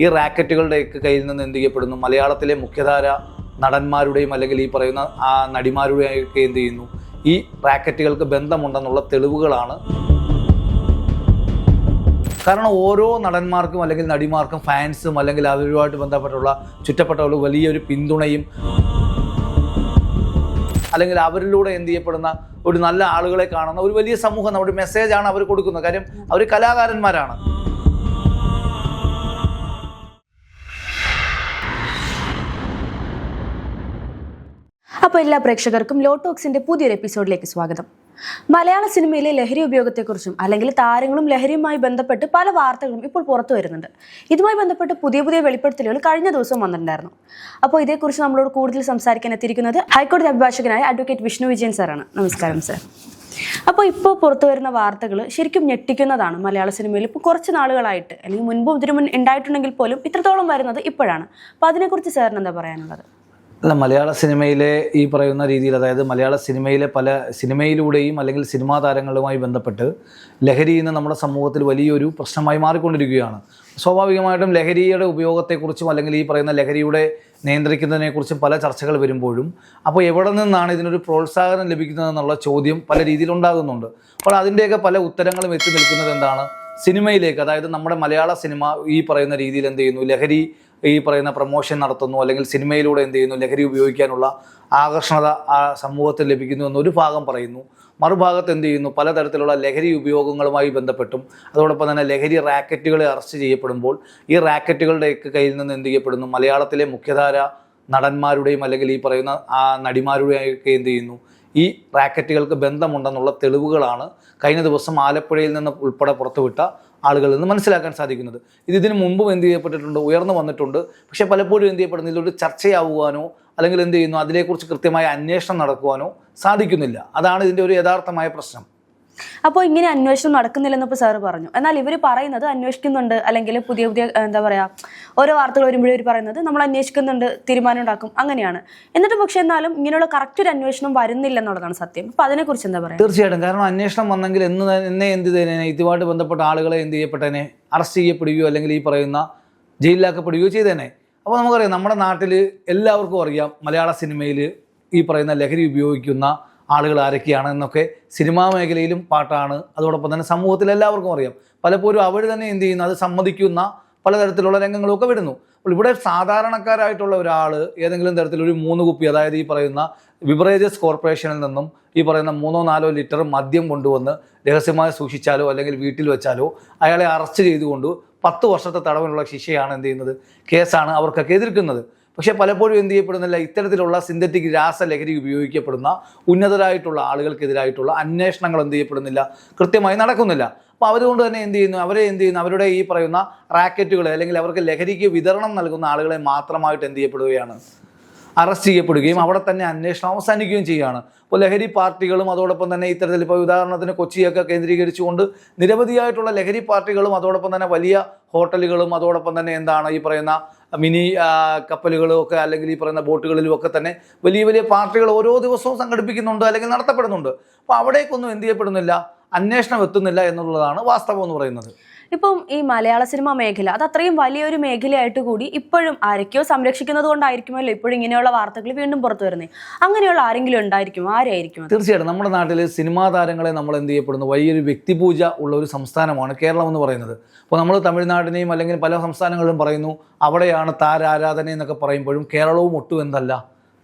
ഈ റാക്കറ്റുകളുടെയൊക്കെ കയ്യിൽ നിന്ന് എന്ത് ചെയ്യപ്പെടുന്നു? മലയാളത്തിലെ മുഖ്യധാര നടന്മാരുടെയും അല്ലെങ്കിൽ ഈ പറയുന്ന ആ നടിമാരുടെയും ഒക്കെ എന്ത് ചെയ്യുന്നു? ഈ റാക്കറ്റുകൾക്ക് ബന്ധമുണ്ടെന്നുള്ള തെളിവുകളാണ്. കാരണം ഓരോ നടന്മാർക്കും അല്ലെങ്കിൽ നടിമാർക്കും ഫാൻസും അല്ലെങ്കിൽ അവരുമായിട്ട് ബന്ധപ്പെട്ടുള്ള ചുറ്റപ്പെട്ടവർ വലിയൊരു പിന്തുണയും അല്ലെങ്കിൽ അവരിലൂടെ എന്ത് ചെയ്യപ്പെടുന്ന ഒരു നല്ല ആളുകളെ കാണുന്ന ഒരു വലിയ സമൂഹം നമ്മുടെ മെസ്സേജാണ് അവർ കൊടുക്കുന്നത്. കാര്യം അവർ കലാകാരന്മാരാണ്. അപ്പോൾ എല്ലാ പ്രേക്ഷകർക്കും ലോട്ടോക്സിന്റെ പുതിയൊരു എപ്പിസോഡിലേക്ക് സ്വാഗതം. മലയാള സിനിമയിലെ ലഹരി ഉപയോഗത്തെക്കുറിച്ചും അല്ലെങ്കിൽ താരങ്ങളും ലഹരിയുമായി ബന്ധപ്പെട്ട് പല വാർത്തകളും ഇപ്പോൾ പുറത്തു വരുന്നുണ്ട്. ഇതുമായി ബന്ധപ്പെട്ട് പുതിയ പുതിയ വെളിപ്പെടുത്തലുകൾ കഴിഞ്ഞ ദിവസം വന്നിട്ടുണ്ടായിരുന്നു. അപ്പോൾ ഇതേക്കുറിച്ച് നമ്മളോട് കൂടുതൽ സംസാരിക്കാൻ എത്തിയിരിക്കുന്നത് ഹൈക്കോടതി അഭിഭാഷകനായ അഡ്വക്കേറ്റ് വിഷ്ണു വിജയൻ സാറാണ്. നമസ്കാരം സർ. അപ്പോൾ ഇപ്പോൾ പുറത്തു വരുന്ന വാർത്തകൾ ശരിക്കും ഞെട്ടിക്കുന്നതാണ് മലയാള സിനിമയിൽ ഇപ്പോൾ കുറച്ച് നാളുകളായിട്ട് അല്ലെങ്കിൽ മുൻപും ഇതിനു മുൻ ഉണ്ടായിട്ടുണ്ടെങ്കിൽ പോലും ഇത്രത്തോളം വരുന്നത് ഇപ്പോഴാണ്. അപ്പോൾ അതിനെക്കുറിച്ച് സാറിന് എന്താ പറയാനുള്ളത്? അല്ല മലയാള സിനിമയിലെ ഈ പറയുന്ന രീതിയിൽ അതായത് മലയാള സിനിമയിലെ പല സിനിമയിലൂടെയും അല്ലെങ്കിൽ സിനിമാ താരങ്ങളുമായി ബന്ധപ്പെട്ട് ലഹരി ഇന്ന് നമ്മുടെ സമൂഹത്തിൽ വലിയൊരു പ്രശ്നമായി മാറിക്കൊണ്ടിരിക്കുകയാണ്. സ്വാഭാവികമായിട്ടും ലഹരിയുടെ ഉപയോഗത്തെക്കുറിച്ചും അല്ലെങ്കിൽ ഈ പറയുന്ന ലഹരിയുടെ നിയന്ത്രിക്കുന്നതിനെക്കുറിച്ചും പല ചർച്ചകൾ വരുമ്പോഴും അപ്പോൾ എവിടെ നിന്നാണ് ഇതിനൊരു പ്രോത്സാഹനം ലഭിക്കുന്നതെന്നുള്ള ചോദ്യം പല രീതിയിൽ ഉണ്ടാകുന്നുണ്ട്. അപ്പോൾ അതിന്റെയൊക്കെ പല ഉത്തരങ്ങളും എത്തി നിൽക്കുന്നത് എന്താണ്? സിനിമയിലേക്ക് അതായത് നമ്മുടെ മലയാള സിനിമ ഈ പറയുന്ന രീതിയിൽ എന്ത് ചെയ്യുന്നു? ലഹരി ഈ പറയുന്ന പ്രൊമോഷൻ നടത്തുന്നു അല്ലെങ്കിൽ സിനിമയിലൂടെ എന്ത് ചെയ്യുന്നു ലഹരി ഉപയോഗിക്കാനുള്ള ആകർഷണത ആ സമൂഹത്തിൽ ലഭിക്കുന്നു എന്നൊരു ഭാഗം പറയുന്നു. മറുഭാഗത്ത് എന്ത് ചെയ്യുന്നു? പലതരത്തിലുള്ള ലഹരി ഉപയോഗങ്ങളുമായി ബന്ധപ്പെട്ടും അതോടൊപ്പം തന്നെ ലഹരി റാക്കറ്റുകളെ അറസ്റ്റ് ചെയ്യപ്പെടുമ്പോൾ ഈ റാക്കറ്റുകളുടെയൊക്കെ കയ്യിൽ നിന്ന് എന്ത് ചെയ്യപ്പെടുന്നു? മലയാളത്തിലെ മുഖ്യധാര നടന്മാരുടെയും അല്ലെങ്കിൽ ഈ പറയുന്ന ആ നടിമാരുടെയും ഒക്കെ എന്ത് ചെയ്യുന്നു? ഈ റാക്കറ്റുകൾക്ക് ബന്ധമുണ്ടെന്നുള്ള തെളിവുകളാണ് കഴിഞ്ഞ ദിവസം ആലപ്പുഴയിൽ നിന്ന് ഉൾപ്പെടെ പുറത്തുവിട്ട ആളുകളിൽ നിന്ന് മനസ്സിലാക്കാൻ സാധിക്കുന്നത്. ഇത് ഇതിനു മുമ്പും എന്ത് ചെയ്യപ്പെട്ടിട്ടുണ്ട്? ഉയർന്നു വന്നിട്ടുണ്ട്. പക്ഷേ പലപ്പോഴും എന്ത് ചെയ്യപ്പെടുന്നു ഇതൊരു ചർച്ചയാവുവാനോ അല്ലെങ്കിൽ എന്ത് ചെയ്യുന്നു? അതിനെക്കുറിച്ച് കൃത്യമായ അന്വേഷണം നടക്കുവാനോ സാധിക്കുന്നില്ല. അതാണ് ഇതിന്റെ ഒരു യഥാർത്ഥമായ പ്രശ്നം. അപ്പോൾ ഇങ്ങനെ അന്വേഷണം നടക്കുന്നില്ലെന്ന് ഇപ്പോൾ സാറ് പറഞ്ഞു. എന്നാൽ ഇവർ പറയുന്നത് അന്വേഷിക്കുന്നുണ്ട് അല്ലെങ്കിൽ പുതിയ പുതിയ എന്താ പറയുക ഓരോ വാർത്തകൾ വരുമ്പോഴും ഇവർ പറയുന്നത് നമ്മൾ അന്വേഷിക്കുന്നുണ്ട് തീരുമാനം ഉണ്ടാക്കും അങ്ങനെയാണ്. എന്നിട്ട് പക്ഷെ എന്നാലും ഇങ്ങനെയുള്ള കറക്റ്റ് ഒരു അന്വേഷണം വരുന്നില്ല എന്നുള്ളതാണ് സത്യം. അപ്പോൾ അതിനെക്കുറിച്ച് എന്താ പറയുക തീർച്ചയായിട്ടും. കാരണം അന്വേഷണം വന്നെങ്കിൽ എന്ന് എന്നെ എന്ത് ചെയ്തേനെ ഇതുമായിട്ട് ബന്ധപ്പെട്ട ആളുകളെ എന്ത് ചെയ്യപ്പെട്ടേനെ അറസ്റ്റ് ചെയ്യപ്പെടുകയോ അല്ലെങ്കിൽ ഈ പറയുന്ന ജയിലിലാക്കപ്പെടുകയോ ചെയ്തേനെ. അപ്പോൾ നമുക്കറിയാം നമ്മുടെ നാട്ടിൽ എല്ലാവർക്കും അറിയാം മലയാള സിനിമയിൽ ഈ പറയുന്ന ലഹരി ഉപയോഗിക്കുന്ന ആളുകൾ ആരൊക്കെയാണ് എന്നൊക്കെ സിനിമാ മേഖലയിലും പാട്ടാണ്. അതോടൊപ്പം തന്നെ സമൂഹത്തിൽ എല്ലാവർക്കും അറിയാം. പലപ്പോഴും അവർ തന്നെ എന്ത് ചെയ്യുന്നു? അത് സമ്മതിക്കുന്ന പലതരത്തിലുള്ള രംഗങ്ങളൊക്കെ വരുന്നു. അപ്പോൾ ഇവിടെ സാധാരണക്കാരായിട്ടുള്ള ഒരാൾ ഏതെങ്കിലും തരത്തിലൊരു മൂന്ന് കുപ്പി അതായത് ഈ പറയുന്ന ബിവറേജസ് കോർപ്പറേഷനിൽ നിന്നും ഈ പറയുന്ന മൂന്നോ നാലോ ലിറ്റർ മദ്യം കൊണ്ടുവന്ന് രഹസ്യമായി സൂക്ഷിച്ചാലോ അല്ലെങ്കിൽ വീട്ടിൽ വെച്ചാലോ അയാളെ അറസ്റ്റ് ചെയ്തുകൊണ്ട് പത്ത് വർഷത്തെ തടവിനുള്ള ശിക്ഷയാണ് എന്ത് ചെയ്യുന്നത്? കേസാണ് അവർക്കൊക്കെ എതിർക്കുന്നത്. പക്ഷേ പലപ്പോഴും എന്ത് ചെയ്യപ്പെടുന്നില്ല ഇത്തരത്തിലുള്ള സിന്തറ്റിക് രാസലഹരി ഉപയോഗിക്കപ്പെടുന്ന ഉന്നതരായിട്ടുള്ള ആളുകൾക്കെതിരായിട്ടുള്ള അന്വേഷണങ്ങൾ എന്ത് ചെയ്യപ്പെടുന്നില്ല കൃത്യമായി നടക്കുന്നില്ല. അപ്പോൾ അവരുകൊണ്ട് തന്നെ എന്ത് ചെയ്യുന്നു? അവരെ എന്ത് ചെയ്യുന്നു? അവരുടെ ഈ പറയുന്ന റാക്കറ്റുകളെ അല്ലെങ്കിൽ അവർക്ക് ലഹരിക്ക് വിതരണം നൽകുന്ന ആളുകളെ മാത്രമായിട്ട് എന്ത് ചെയ്യപ്പെടുകയാണ്? അറസ്റ്റ് ചെയ്യപ്പെടുകയും അവിടെ തന്നെ അന്വേഷണം അവസാനിക്കുകയും ചെയ്യുകയാണ്. അപ്പോൾ ലഹരി പാർട്ടികളും അതോടൊപ്പം തന്നെ ഇത്തരത്തിൽ ഇപ്പോൾ ഉദാഹരണത്തിന് കൊച്ചിയൊക്കെ കേന്ദ്രീകരിച്ചുകൊണ്ട് നിരവധിയായിട്ടുള്ള ലഹരി പാർട്ടികളും അതോടൊപ്പം തന്നെ വലിയ ഹോട്ടലുകളും അതോടൊപ്പം തന്നെ എന്താണ് ഈ പറയുന്ന മിനി കപ്പലുകളും ഒക്കെ അല്ലെങ്കിൽ ഈ പറയുന്ന ബോട്ടുകളിലും ഒക്കെ തന്നെ വലിയ വലിയ പാർട്ടികൾ ഓരോ ദിവസവും സംഘടിപ്പിക്കുന്നുണ്ട് അല്ലെങ്കിൽ നടത്തപ്പെടുന്നുണ്ട്. അപ്പോൾ അവിടേക്കൊന്നും എന്ത് ചെയ്യപ്പെടുന്നില്ല? അന്വേഷണം എത്തുന്നില്ല എന്നുള്ളതാണ് വാസ്തവം എന്ന് പറയുന്നത്. ഇപ്പം ഈ മലയാള സിനിമ മേഖല അത് അത്രയും വലിയൊരു മേഖലയായിട്ട് കൂടി ഇപ്പോഴും ആരൊക്കെയോ സംരക്ഷിക്കുന്നത് കൊണ്ടായിരിക്കുമല്ലോ ഇപ്പോഴും ഇങ്ങനെയുള്ള വാർത്തകൾ വീണ്ടും പുറത്തു വരുന്നത് അങ്ങനെയുള്ള ആരെങ്കിലും ഉണ്ടായിരിക്കും ആരായിരിക്കും തീർച്ചയായിട്ടും. നമ്മുടെ നാട്ടിൽ സിനിമാ താരങ്ങളെ നമ്മൾ എന്ത് ചെയ്യപ്പെടുന്നു? വലിയൊരു വ്യക്തിപൂജ ഉള്ള ഒരു സംസ്ഥാനമാണ് കേരളം എന്ന് പറയുന്നത്. അപ്പോൾ നമ്മൾ തമിഴ്നാടിനെയും അല്ലെങ്കിൽ പല സംസ്ഥാനങ്ങളിലും പറയുന്നു അവിടെയാണ് താരാരാധന എന്നൊക്കെ പറയുമ്പോഴും കേരളവും ഒട്ടും എന്തല്ല.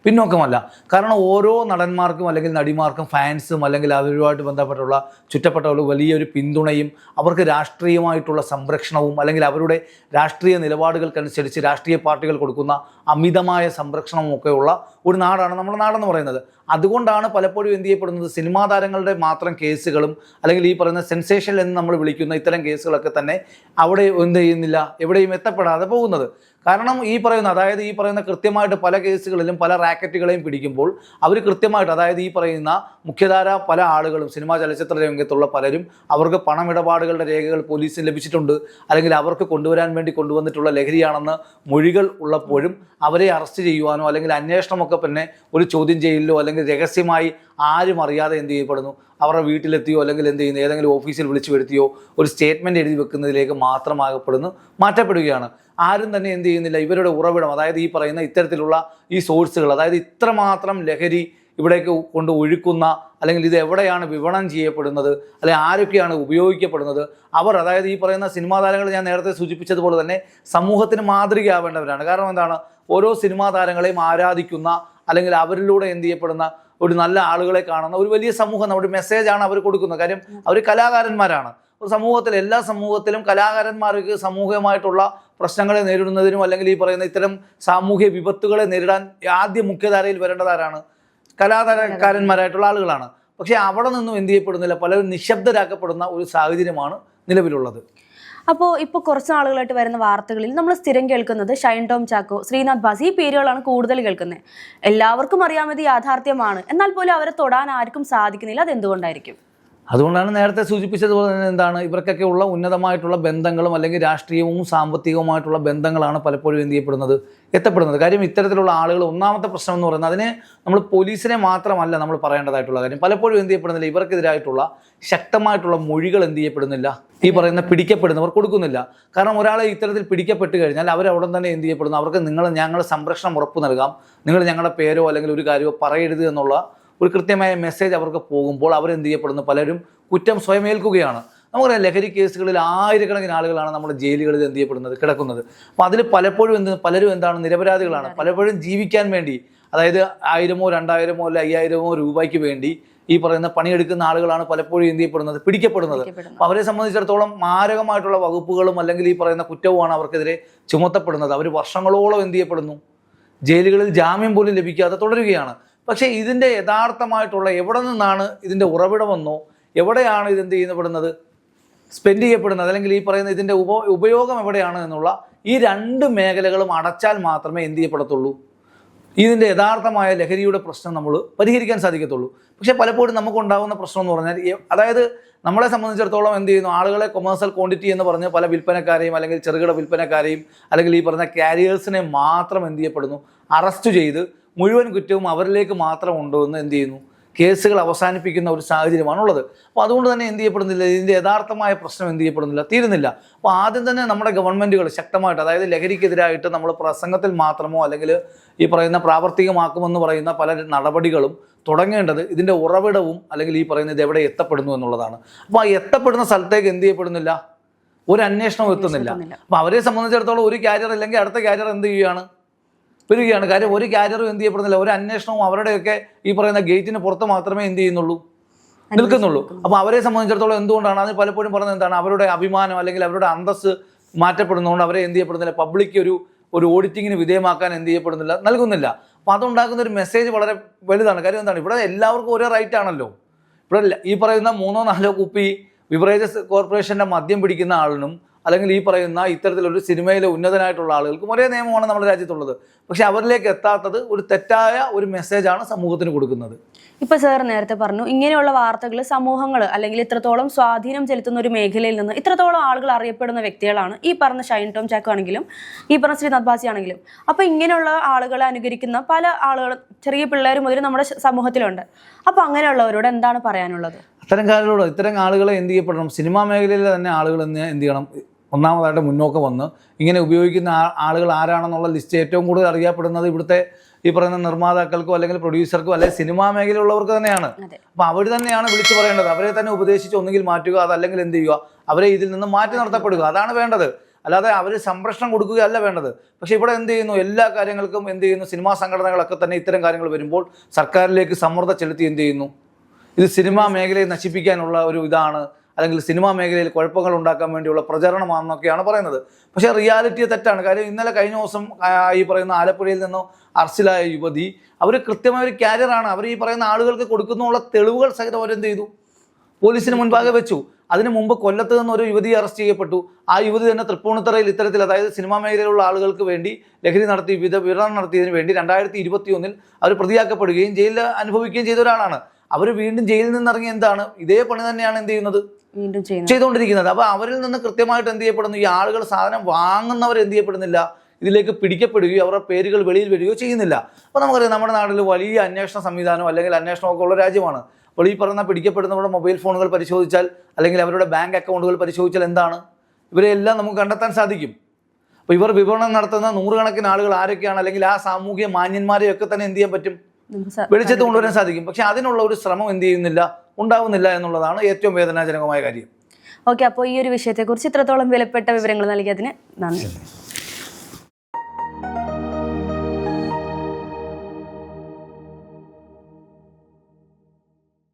പിന്നോക്കമല്ല. കാരണം ഓരോ നടന്മാർക്കും അല്ലെങ്കിൽ നടിമാർക്കും ഫാൻസും അല്ലെങ്കിൽ അവരുമായിട്ട് ബന്ധപ്പെട്ടുള്ള ചുറ്റപ്പെട്ടവർ വലിയൊരു പിന്തുണയും അവർക്ക് രാഷ്ട്രീയമായിട്ടുള്ള സംരക്ഷണവും അല്ലെങ്കിൽ അവരുടെ രാഷ്ട്രീയ നിലപാടുകൾക്കനുസരിച്ച് രാഷ്ട്രീയ പാർട്ടികൾ കൊടുക്കുന്ന അമിതമായ സംരക്ഷണവും ഒക്കെയുള്ള ഒരു നാടാണ് നമ്മുടെ നാടെന്ന് പറയുന്നത്. അതുകൊണ്ടാണ് പലപ്പോഴും എന്ത് ചെയ്യപ്പെടുന്നത്? സിനിമാ താരങ്ങളുടെ മാത്രം കേസുകളും അല്ലെങ്കിൽ ഈ പറയുന്ന സെൻസേഷൻ എന്ന് നമ്മൾ വിളിക്കുന്ന ഇത്തരം കേസുകളൊക്കെ തന്നെ അവിടെ എന്ത് ചെയ്യുന്നില്ല എവിടെയും എത്തപ്പെടാതെ പോകുന്നത്. കാരണം ഈ പറയുന്ന അതായത് ഈ പറയുന്ന കൃത്യമായിട്ട് പല കേസുകളിലും പല റാക്കറ്റുകളെയും പിടിക്കുമ്പോൾ അവർ കൃത്യമായിട്ട് അതായത് ഈ പറയുന്ന മുഖ്യധാര പല ആളുകളും സിനിമാ ചലച്ചിത്ര രംഗത്തുള്ള പലരും അവർക്ക് പണമിടപാടുകളുടെ രേഖകൾ പോലീസിന് ലഭിച്ചിട്ടുണ്ട്. അല്ലെങ്കിൽ അവർക്ക് കൊണ്ടുവരാൻ വേണ്ടി കൊണ്ടുവന്നിട്ടുള്ള ലഹരിയാണെന്ന് മൊഴികൾ ഉള്ളപ്പോഴും അവരെ അറസ്റ്റ് ചെയ്യുവാനോ അല്ലെങ്കിൽ അന്വേഷണമൊക്കെ പിന്നെ ഒരു ചോദ്യം ചെയ്യലിലോ അല്ലെങ്കിൽ രഹസ്യമായി ആരും അറിയാതെ എന്ത് ചെയ്യപ്പെടുന്നു. അവരുടെ വീട്ടിലെത്തിയോ അല്ലെങ്കിൽ എന്ത് ചെയ്യുന്നു? ഏതെങ്കിലും ഓഫീസിൽ വിളിച്ചു വരുത്തിയോ ഒരു സ്റ്റേറ്റ്മെന്റ് എഴുതി വെക്കുന്നതിലേക്ക് മാത്രമാകപ്പെടുന്നു മാറ്റപ്പെടുകയാണ്. ആരും തന്നെ എന്ത് ചെയ്യുന്നില്ല. ഇവരുടെ ഉറവിടം അതായത് ഈ പറയുന്ന ഇത്തരത്തിലുള്ള ഈ സോഴ്സുകൾ അതായത് ഇത്രമാത്രം ലഹരി ഇവിടേക്ക് കൊണ്ട് ഒഴുക്കുന്ന അല്ലെങ്കിൽ ഇത് എവിടെയാണ് വിപണനം ചെയ്യപ്പെടുന്നത് അല്ലെങ്കിൽ ആരൊക്കെയാണ് ഉപയോഗിക്കപ്പെടുന്നത് അവർ അതായത് ഈ പറയുന്ന സിനിമാ താരങ്ങൾ ഞാൻ നേരത്തെ സൂചിപ്പിച്ചതുപോലെ തന്നെ സമൂഹത്തിന് മാതൃകയാവേണ്ടവരാണ്. കാരണം എന്താണ്? ഓരോ സിനിമാ താരങ്ങളെയും ആരാധിക്കുന്ന അല്ലെങ്കിൽ അവരിലൂടെ എന്ത് ചെയ്യപ്പെടുന്ന ഒരു നല്ല ആളുകളെ കാണുന്ന ഒരു വലിയ സമൂഹം നമ്മുടെ മെസ്സേജാണ് അവർ കൊടുക്കുന്നത്. കാര്യം അവർ കലാകാരന്മാരാണ്. ഒരു സമൂഹത്തിൽ എല്ലാ സമൂഹത്തിലും കലാകാരന്മാർക്ക് സമൂഹമായിട്ടുള്ള പ്രശ്നങ്ങളെ നേരിടുന്നതിനും അല്ലെങ്കിൽ ഈ പറയുന്ന ഇത്തരം സാമൂഹ്യ വിപത്തുകളെ നേരിടാൻ ആദ്യ മുഖ്യധാരയിൽ വരേണ്ടതാരാണ്? കലാകാരന്മാരായിട്ടുള്ള ആളുകളാണ്. പക്ഷേ അവിടെ നിന്നും എന്ത് ചെയ്യപ്പെടുന്നില്ല. പലരും നിശബ്ദരാക്കപ്പെടുന്ന ഒരു സാഹചര്യമാണ് നിലവിലുള്ളത്. അപ്പോൾ ഇപ്പോൾ കുറച്ച് നാളുകളായിട്ട് വരുന്ന വാർത്തകളിൽ നമ്മൾ സ്ഥിരം കേൾക്കുന്നത് ഷൈൻ ടോം ചാക്കോ ശ്രീനാഥ് ബാസ് ഈ പേരുകളാണ് കൂടുതൽ കേൾക്കുന്നത്. എല്ലാവർക്കും അറിയാമത് യാഥാർത്ഥ്യമാണ്. എന്നാൽ പോലും അവരെ തൊടാൻ ആർക്കും സാധിക്കുന്നില്ല. അത് എന്തുകൊണ്ടായിരിക്കും അതുകൊണ്ടാണ് നേരത്തെ സൂചിപ്പിച്ചതുപോലെ തന്നെ എന്താണ് ഇവർക്കൊക്കെ ഉള്ള ഉന്നതമായിട്ടുള്ള ബന്ധങ്ങളും അല്ലെങ്കിൽ രാഷ്ട്രീയവും സാമ്പത്തികവുമായിട്ടുള്ള ബന്ധങ്ങളാണ് പലപ്പോഴും എന്ത് ചെയ്യപ്പെടുന്നത്? എത്തപ്പെടുന്നത്. കാര്യം ഇത്തരത്തിലുള്ള ആളുകൾ ഒന്നാമത്തെ പ്രശ്നം എന്ന് പറയുന്നത് അതിനെ നമ്മൾ പോലീസിനെ മാത്രമല്ല നമ്മൾ പറയേണ്ടതായിട്ടുള്ള കാര്യം. പലപ്പോഴും എന്ത് ചെയ്യപ്പെടുന്നില്ല ഇവർക്കെതിരായിട്ടുള്ള ശക്തമായിട്ടുള്ള മൊഴികൾ എന്ത് ചെയ്യപ്പെടുന്നില്ല? ഈ പറയുന്ന പിടിക്കപ്പെടുന്നവർ കൊടുക്കുന്നില്ല. കാരണം ഒരാളെ ഇത്തരത്തിൽ പിടിക്കപ്പെട്ട് കഴിഞ്ഞാൽ അവരവിടെ തന്നെ എന്ത് ചെയ്യപ്പെടുന്നു? അവർക്ക് നിങ്ങൾ ഞങ്ങൾ സംരക്ഷണം ഉറപ്പ് നൽകാം. നിങ്ങൾ ഞങ്ങളുടെ പേരോ അല്ലെങ്കിൽ ഒരു കാര്യമോ പറയരുത് എന്നുള്ള ഒരു കൃത്യമായ മെസ്സേജ് അവർക്ക് പോകുമ്പോൾ അവരെന്ത് ചെയ്യപ്പെടുന്നു? പലരും കുറ്റം സ്വയം ഏൽക്കുകയാണ് നമുക്കറിയാം ലഹരി കേസുകളിൽ ആയിരക്കണക്കിന് ആളുകളാണ് നമ്മുടെ ജയിലുകളിൽ എന്ത് ചെയ്യപ്പെടുന്നത്? കിടക്കുന്നത്. അപ്പോൾ അതിൽ പലപ്പോഴും എന്ത് പലരും എന്താണ് നിരപരാധികളാണ്. പലപ്പോഴും ജീവിക്കാൻ വേണ്ടി അതായത് ആയിരമോ രണ്ടായിരമോ അല്ല അയ്യായിരമോ രൂപയ്ക്ക് വേണ്ടി ഈ പറയുന്ന പണിയെടുക്കുന്ന ആളുകളാണ് പലപ്പോഴും എന്ത് ചെയ്യപ്പെടുന്നത്? പിടിക്കപ്പെടുന്നത്. അപ്പോൾ അവരെ സംബന്ധിച്ചിടത്തോളം മാരകമായിട്ടുള്ള വകുപ്പുകളും അല്ലെങ്കിൽ ഈ പറയുന്ന കുറ്റവുമാണ് അവർക്കെതിരെ ചുമത്തപ്പെടുന്നത്. അവർ വർഷങ്ങളോളം എന്ത് ചെയ്യപ്പെടുന്നു? ജയിലുകളിൽ ജാമ്യം പോലും ലഭിക്കാതെ തുടരുകയാണ്. പക്ഷേ ഇതിന്റെ യഥാർത്ഥമായിട്ടുള്ള എവിടെ നിന്നാണ് ഇതിന്റെ ഉറവിടമെന്നോ എവിടെയാണ് ഇതെന്ത് ചെയ്യപ്പെടുന്നത് സ്പെൻഡ് ചെയ്യപ്പെടുന്നത്? അല്ലെങ്കിൽ ഈ പറയുന്ന ഇതിന്റെ ഉപ ഉപയോഗം എവിടെയാണ് എന്നുള്ള ഈ രണ്ട് മേഖലകളും അടച്ചാൽ മാത്രമേ എന്ത് ചെയ്യപ്പെടത്തുള്ളൂ? ഇതിന്റെ യഥാർത്ഥമായ ലഹരിയുടെ പ്രശ്നം നമ്മൾ പരിഹരിക്കാൻ സാധിക്കത്തുള്ളൂ. പക്ഷേ പലപ്പോഴും നമുക്കുണ്ടാകുന്ന പ്രശ്നം എന്ന് പറഞ്ഞാൽ അതായത് നമ്മളെ സംബന്ധിച്ചിടത്തോളം എന്ത് ചെയ്യുന്നു? ആളുകളെ കൊമേഴ്സ്യൽ ക്വാണ്ടിറ്റി എന്ന് പറഞ്ഞ് പല വിൽപ്പനക്കാരെയും അല്ലെങ്കിൽ ചെറുകിട വിൽപ്പനക്കാരെയും അല്ലെങ്കിൽ ഈ പറഞ്ഞ കാരിയേഴ്സിനെ മാത്രം എന്ത് ചെയ്യപ്പെടുന്നു? അറസ്റ്റ് ചെയ്ത് മുഴുവൻ കുറ്റവും അവരിലേക്ക് മാത്രം ഉണ്ടോ എന്ന് എന്ത് ചെയ്യുന്നു? കേസുകൾ അവസാനിപ്പിക്കുന്ന ഒരു സാഹചര്യമാണുള്ളത് അപ്പോൾ അതുകൊണ്ട് തന്നെ എന്ത് ചെയ്യപ്പെടുന്നില്ല? ഇതിന്റെ യഥാർത്ഥമായ പ്രശ്നം എന്ത് ചെയ്യപ്പെടുന്നില്ല? തീരുന്നില്ല. അപ്പോൾ ആദ്യം തന്നെ നമ്മുടെ ഗവൺമെന്റുകൾ ശക്തമായിട്ട് അതായത് ലഹരിക്കെതിരായിട്ട് നമ്മൾ പ്രസംഗത്തിൽ മാത്രമോ അല്ലെങ്കിൽ ഈ പറയുന്ന പ്രാവർത്തികമാക്കുമെന്ന് പറയുന്ന പല നടപടികളും തുടങ്ങേണ്ടത് ഇതിന്റെ ഉറവിടവും അല്ലെങ്കിൽ ഈ പറയുന്ന ഇത് എവിടെ എത്തപ്പെടുന്നു എന്നുള്ളതാണ്. അപ്പോൾ ആ എത്തപ്പെടുന്ന സ്ഥലത്തേക്ക് എന്ത് ചെയ്യപ്പെടുന്നില്ല? ഒരു അന്വേഷണവും എത്തുന്നില്ല. എത്തുന്നില്ല. അപ്പോൾ അവരെ സംബന്ധിച്ചിടത്തോളം ഒരു കാരിയർ ഇല്ലെങ്കിൽ അടുത്ത കാരിയർ എന്ത് ചെയ്യുകയാണ്? വരികയാണ് കാര്യം ഒരു കാരിയറും എന്ത് ചെയ്യപ്പെടുന്നില്ല. ഒരു അന്വേഷണവും അവരുടെയൊക്കെ ഈ പറയുന്ന ഗേറ്റിന് പുറത്ത് മാത്രമേ എന്ത് ചെയ്യുന്നുള്ളൂ? നിൽക്കുന്നുള്ളൂ. അപ്പോൾ അവരെ സംബന്ധിച്ചിടത്തോളം എന്തുകൊണ്ടാണ്? അതിന് പലപ്പോഴും പറഞ്ഞത് എന്താണ്? അവരുടെ അഭിമാനം അല്ലെങ്കിൽ അവരുടെ അന്തസ് മാറ്റപ്പെടുന്നതുകൊണ്ട് അവരെ എന്ത് ചെയ്യപ്പെടുന്നില്ല? പബ്ലിക് ഒരു ഒരു ഓഡിറ്റിങ്ങിന് വിധേയമാക്കാൻ എന്ത് ചെയ്യപ്പെടുന്നില്ല? നൽകുന്നില്ല. അപ്പോൾ അതുണ്ടാക്കുന്ന ഒരു മെസ്സേജ് വളരെ വലുതാണ്. കാര്യം എന്താണ്? ഇവിടെ എല്ലാവർക്കും ഒരേ റൈറ്റ് ആണല്ലോ. ഇവിടെ ഈ പറയുന്ന മൂന്നോ നാലോ കുപ്പി ബിവറേജസ് കോർപ്പറേഷന്റെ മദ്യം പിടിക്കുന്ന ആളിനും അല്ലെങ്കിൽ ഈ പറയുന്ന ഇത്തരത്തിലൊരു സിനിമയിലെ ഉന്നതനായിട്ടുള്ള ആളുകൾക്കും ഒരേ നിയമമാണ് നമ്മുടെ രാജ്യത്തുള്ളത്. പക്ഷെ അവരിലേക്ക് എത്താത്തത് ഒരു തെറ്റായ ഒരു മെസ്സേജാണ് സമൂഹത്തിന് കൊടുക്കുന്നത്. ഇപ്പൊ സാർ നേരത്തെ പറഞ്ഞു ഇങ്ങനെയുള്ള വാർത്തകൾ സമൂഹങ്ങൾ അല്ലെങ്കിൽ ഇത്രത്തോളം സ്വാധീനം ചെലുത്തുന്ന ഒരു മേഖലയിൽ നിന്ന് ഇത്രത്തോളം ആളുകൾ അറിയപ്പെടുന്ന വ്യക്തികളാണ് ഈ പറഞ്ഞ ഷൈൻ ടോം ചാക്കോ ആണെങ്കിലും ഈ പറഞ്ഞ ശ്രീനാഥ് ബാസി ആണെങ്കിലും. അപ്പൊ ഇങ്ങനെയുള്ള ആളുകളെ അനുകരിക്കുന്ന പല ആളുകൾ ചെറിയ പിള്ളേർ മുതൽ നമ്മുടെ സമൂഹത്തിലുണ്ട്. അപ്പൊ അങ്ങനെയുള്ളവരോട് എന്താണ് പറയാനുള്ളത്? അത്തരം കാര്യങ്ങളോട് ഇത്തരം ആളുകളെ എന്ത് ചെയ്യപ്പെടണം? സിനിമാ മേഖലയിലെ തന്നെ ആളുകൾ എന്ത് ചെയ്യണം? ഒന്നാമതായിട്ട് മുന്നോക്കം വന്ന് ഇങ്ങനെ ഉപയോഗിക്കുന്ന ആളുകൾ ആരാണെന്നുള്ള ലിസ്റ്റ് ഏറ്റവും കൂടുതൽ അറിയപ്പെടുന്നത് ഇവിടുത്തെ ഈ പറയുന്ന നിർമ്മാതാക്കൾക്കോ അല്ലെങ്കിൽ പ്രൊഡ്യൂസർക്കോ അല്ലെങ്കിൽ സിനിമാ മേഖലയിലുള്ളവർക്ക് തന്നെയാണ്. അപ്പോൾ അവർ തന്നെയാണ് വിളിച്ചു പറയേണ്ടത്. അവരെ തന്നെ ഉപദേശിച്ച് ഒന്നുകിൽ മാറ്റുക അതല്ലെങ്കിൽ എന്ത് ചെയ്യുക അവരെ ഇതിൽ നിന്ന് മാറ്റി നിർത്തപ്പെടുക. അതാണ് വേണ്ടത്. അല്ലാതെ അവർ സംരക്ഷണം കൊടുക്കുകയല്ല വേണ്ടത്. പക്ഷെ ഇവിടെ എന്ത് ചെയ്യുന്നു? എല്ലാ കാര്യങ്ങൾക്കും എന്ത് ചെയ്യുന്നു? സിനിമാ സംഘടനകളൊക്കെ തന്നെ ഇത്തരം കാര്യങ്ങൾ വരുമ്പോൾ സർക്കാരിലേക്ക് സമ്മർദ്ദം ചെലുത്തി എന്ത് ചെയ്യുന്നു? ഇത് സിനിമാ മേഖലയെ നശിപ്പിക്കാനുള്ള ഒരു ഇതാണ്. അല്ലെങ്കിൽ സിനിമാ മേഖലയിൽ കുഴപ്പങ്ങൾ ഉണ്ടാക്കാൻ വേണ്ടിയുള്ള പ്രചരണമാണെന്നൊക്കെയാണ് പറയുന്നത്. പക്ഷേ റിയാലിറ്റി തെറ്റാണ്. കാര്യം ഇന്നലെ കഴിഞ്ഞ ദിവസം ഈ പറയുന്ന ആലപ്പുഴയിൽ നിന്നോ അർസിലായ യുവതി അവർ കൃത്യമായ ഒരു ക്യാരിയറാണ് അവർ ഈ പറയുന്ന ആളുകൾക്ക് കൊടുക്കുന്നുള്ള തെളിവുകൾ സഹിതം അവരെന്ത് ചെയ്തു? പോലീസിന് മുൻപാകെ വെച്ചു. അതിനു മുമ്പ് കൊല്ലത്ത് നിന്ന് ഒരു യുവതി അറസ്റ്റ് ചെയ്യപ്പെട്ടു. ആ യുവതി തന്നെ തൃപ്പൂണിത്തറയിൽ ഇത്തരത്തിൽ അതായത് സിനിമാ മേഖലയിലുള്ള ആളുകൾക്ക് വേണ്ടി ലഹരി നടത്തി വിധ വിതരണം നടത്തിയതിന് വേണ്ടി രണ്ടായിരത്തി ഇരുപത്തി ഒന്നിൽ അവർ പ്രതിയാക്കപ്പെടുകയും ജയിലിൽ അനുഭവിക്കുകയും ചെയ്ത ഒരാളാണ്. അവർ വീണ്ടും ജയിലിൽ നിന്ന് ഇറങ്ങി എന്താണ്? ഇതേ പണി തന്നെയാണ് എന്ത് ചെയ്യുന്നത്? വീണ്ടും ചെയ്തുകൊണ്ടിരിക്കുന്നത്. അപ്പോൾ അവരിൽ നിന്ന് കൃത്യമായിട്ട് എന്ത് ചെയ്യപ്പെടുന്നു? ഈ ആളുകൾ സാധനം വാങ്ങുന്നവർ എന്ത് ചെയ്യപ്പെടുന്നില്ല. ഇതിലേക്ക് പിടിക്കപ്പെടുകയോ അവരുടെ പേരുകൾ വെളിയിൽ വരികയോ ചെയ്യുന്നില്ല. അപ്പോൾ നമുക്കറിയാം നമ്മുടെ നാട്ടിൽ വലിയ അന്വേഷണ സംവിധാനം അല്ലെങ്കിൽ അന്വേഷണമൊക്കെ ഉള്ള രാജ്യമാണ്. അപ്പോൾ ഈ പറഞ്ഞ പിടിക്കപ്പെടുന്നവരുടെ മൊബൈൽ ഫോണുകൾ പരിശോധിച്ചാൽ അല്ലെങ്കിൽ അവരുടെ ബാങ്ക് അക്കൗണ്ടുകൾ പരിശോധിച്ചാൽ എന്താണ്? ഇവരെല്ലാം നമുക്ക് കണ്ടെത്താൻ സാധിക്കും. അപ്പോൾ ഇവർ വിപണനം നടത്തുന്ന നൂറുകണക്കിന് ആളുകൾ ആരൊക്കെയാണ്? അല്ലെങ്കിൽ ആ സാമൂഹിക മാന്യന്മാരെയൊക്കെ തന്നെ എന്ത് ചെയ്യാൻ പറ്റും? വെളിച്ചത്ത് കൊണ്ടുവരാൻ സാധിക്കും. പക്ഷെ അതിനുള്ള ഒരു ശ്രമം എന്ത് ചെയ്യുന്നില്ല ഉണ്ടാവുന്നില്ല എന്നുള്ളതാണ് ഏറ്റവും വേദനാജനകമായ കാര്യം. ഓക്കെ അപ്പോൾ ഈ ഒരു വിഷയത്തെക്കുറിച്ച് ഇത്രത്തോളം വിലപ്പെട്ട വിവരങ്ങൾ നൽകിയതിന് നന്ദി.